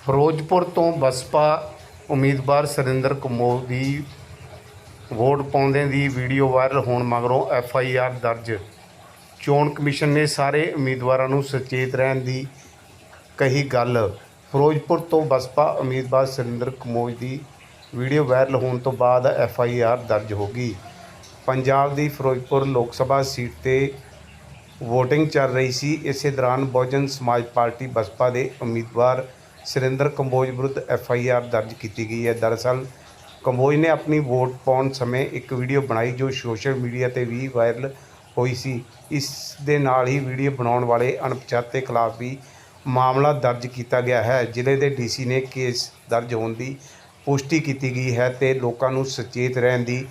ਫਿਰੋਜ਼ਪੁਰ ਤੋਂ ਬਸਪਾ ਉਮੀਦਵਾਰ ਸੁਰਿੰਦਰ ਕਮੋਲ ਦੀ ਵੋਟ ਪਾਉਂਦੇ ਦੀ ਵੀਡੀਓ ਵਾਇਰਲ ਹੋਣ ਮਗਰੋਂ ਐਫ ਆਈ ਆਰ ਦਰਜ। ਚੋਣ ਕਮਿਸ਼ਨ ਨੇ ਸਾਰੇ ਉਮੀਦਵਾਰਾਂ ਨੂੰ ਸੁਚੇਤ ਰਹਿਣ ਦੀ ਕਹੀ ਗੱਲ। ਫਿਰੋਜ਼ਪੁਰ ਤੋਂ ਬਸਪਾ ਉਮੀਦਵਾਰ ਸੁਰਿੰਦਰ ਕਮੋਜ ਦੀ ਵੀਡੀਓ ਵਾਇਰਲ ਹੋਣ ਤੋਂ ਬਾਅਦ ਐਫ ਆਈ ਆਰ ਦਰਜ ਹੋ ਗਈ। ਪੰਜਾਬ ਦੀ ਫਿਰੋਜ਼ਪੁਰ ਲੋਕ ਸਭਾ ਸੀਟ ਤੇ ਵੋਟਿੰਗ ਚੱਲ ਰਹੀ ਸੀ। ਇਸੇ ਦੌਰਾਨ ਬਹੁਜਨ ਸਮਾਜ ਪਾਰਟੀ ਬਸਪਾ ਦੇ ਉਮੀਦਵਾਰ ਸੁਰਿੰਦਰ ਕੰਬੋਜ ਵਿਰੁੱਧ ਐਫ ਆਈ ਆਰ ਦਰਜ ਕੀਤੀ ਗਈ ਹੈ। ਦਰਅਸਲ, ਕੰਬੋਜ ਨੇ ਆਪਣੀ ਵੋਟ ਪਾਉਣ ਸਮੇਂ ਇੱਕ ਵੀਡੀਓ ਬਣਾਈ ਜੋ ਸੋਸ਼ਲ ਮੀਡੀਆ ਤੇ ਵੀ ਵਾਇਰਲ ਹੋਈ ਸੀ। ਇਸ ਦੇ ਨਾਲ ਹੀ ਵੀਡੀਓ ਬਣਾਉਣ ਵਾਲੇ ਅਣਪਛਾਤੇ ਖਿਲਾਫ ਵੀ ਮਾਮਲਾ ਦਰਜ ਕੀਤਾ ਗਿਆ ਹੈ। ਜ਼ਿਲ੍ਹੇ ਦੇ ਡੀਸੀ ਨੇ ਕੇਸ ਦਰਜ ਹੋਣ ਦੀ ਪੁਸ਼ਟੀ ਕੀਤੀ ਗਈ ਹੈ ਤੇ ਲੋਕਾਂ ਨੂੰ ਸੁਚੇਤ ਰਹਿਣ ਦੀ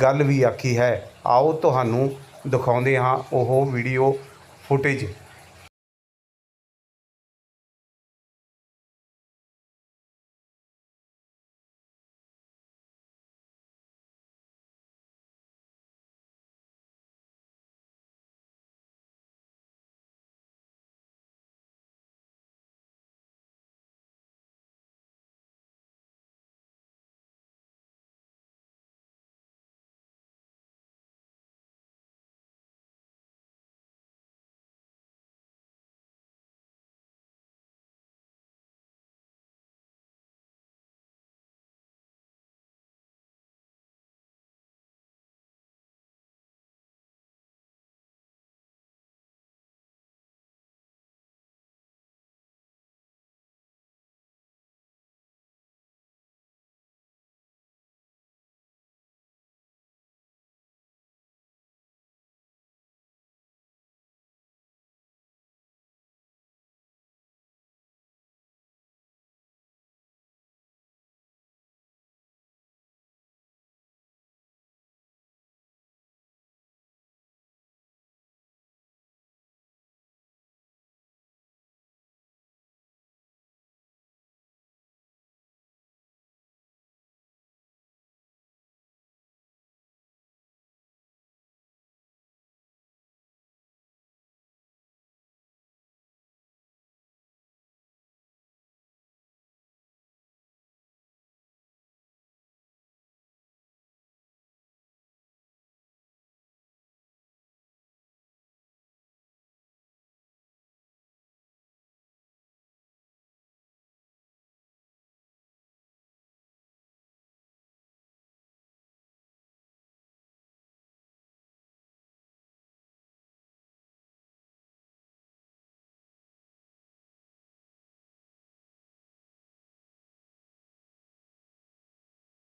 ਗੱਲ ਵੀ ਆਖੀ ਹੈ। ਆਓ ਤੁਹਾਨੂੰ ਦਿਖਾਉਂਦੇ ਹਾਂ ਉਹ ਵੀਡੀਓ ਫੁਟੇਜ।